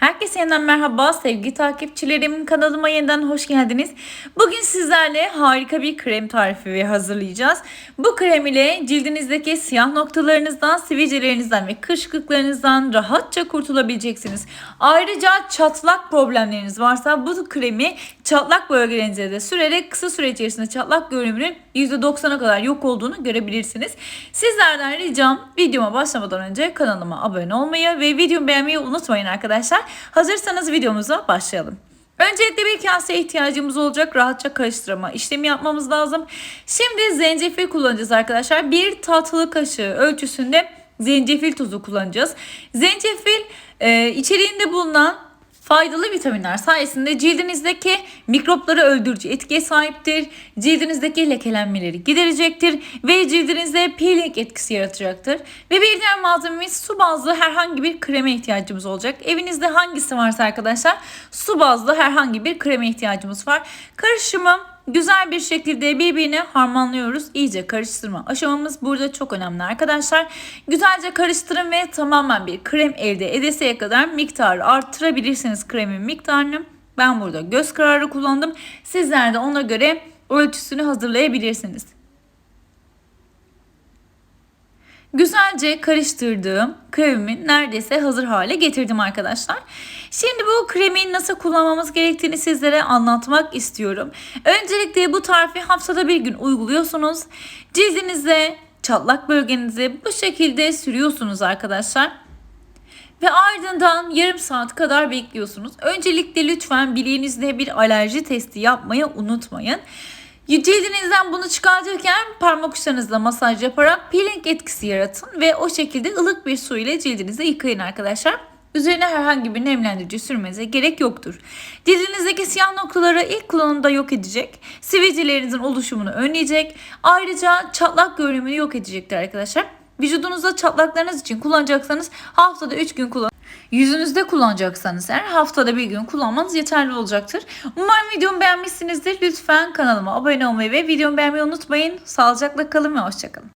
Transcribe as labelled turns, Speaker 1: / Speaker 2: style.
Speaker 1: Herkese yeniden merhaba sevgili takipçilerim. Kanalıma yeniden hoş geldiniz. Bugün sizlerle harika bir krem tarifi hazırlayacağız. Bu krem ile cildinizdeki siyah noktalarınızdan, sivilcelerinizden ve kırışıklıklarınızdan rahatça kurtulabileceksiniz. Ayrıca çatlak problemleriniz varsa bu kremi çatlak bölgelerinize de sürerek kısa süre içerisinde çatlak görünümünün %90'a kadar yok olduğunu görebilirsiniz. Sizlerden ricam videoma başlamadan önce kanalıma abone olmayı ve videomu beğenmeyi unutmayın arkadaşlar. Hazırsanız videomuza başlayalım. Öncelikle bir kaseye ihtiyacımız olacak. Rahatça karıştırma işlemi yapmamız lazım. Şimdi zencefil kullanacağız arkadaşlar. Bir tatlı kaşığı ölçüsünde zencefil tozu kullanacağız. Zencefil e, içeriğinde bulunan faydalı vitaminler sayesinde cildinizdeki mikropları öldürücü etkiye sahiptir. Cildinizdeki lekelenmeleri giderecektir ve cildinizde peeling etkisi yaratacaktır. Ve bir diğer malzememiz su bazlı herhangi bir kreme ihtiyacımız olacak. Evinizde hangisi varsa arkadaşlar su bazlı herhangi bir kreme ihtiyacımız var. Karışımı güzel bir şekilde birbirine harmanlıyoruz. İyice karıştırma aşamamız burada çok önemli arkadaşlar. Güzelce karıştırın ve tamamen bir krem elde edeseye kadar miktarı arttırabilirsiniz kremin miktarını. Ben burada göz kararı kullandım. Sizler de ona göre ölçüsünü hazırlayabilirsiniz. Güzelce karıştırdığım kremimi neredeyse hazır hale getirdim arkadaşlar. Şimdi bu kremi nasıl kullanmamız gerektiğini sizlere anlatmak istiyorum. Öncelikle bu tarifi haftada bir gün uyguluyorsunuz. Cildinize, çatlak bölgenize bu şekilde sürüyorsunuz arkadaşlar. Ve ardından yarım saat kadar bekliyorsunuz. Öncelikle lütfen bileğinizde bir alerji testi yapmayı unutmayın. Cildinizden bunu çıkartırken parmak uçlarınızla masaj yaparak peeling etkisi yaratın ve o şekilde ılık bir su ile cildinizi yıkayın arkadaşlar. Üzerine herhangi bir nemlendirici sürmenize gerek yoktur. Cildinizdeki siyah noktaları ilk kullanımda yok edecek. Sivilcelerinizin oluşumunu önleyecek. Ayrıca çatlak görünümünü yok edecektir arkadaşlar. Vücudunuzda çatlaklarınız için kullanacaksanız haftada 3 gün kullanın. Yüzünüzde kullanacaksanız eğer haftada bir gün kullanmanız yeterli olacaktır. Umarım videomu beğenmişsinizdir. Lütfen kanalıma abone olmayı ve videomu beğenmeyi unutmayın. Sağlıcakla kalın ve hoşçakalın.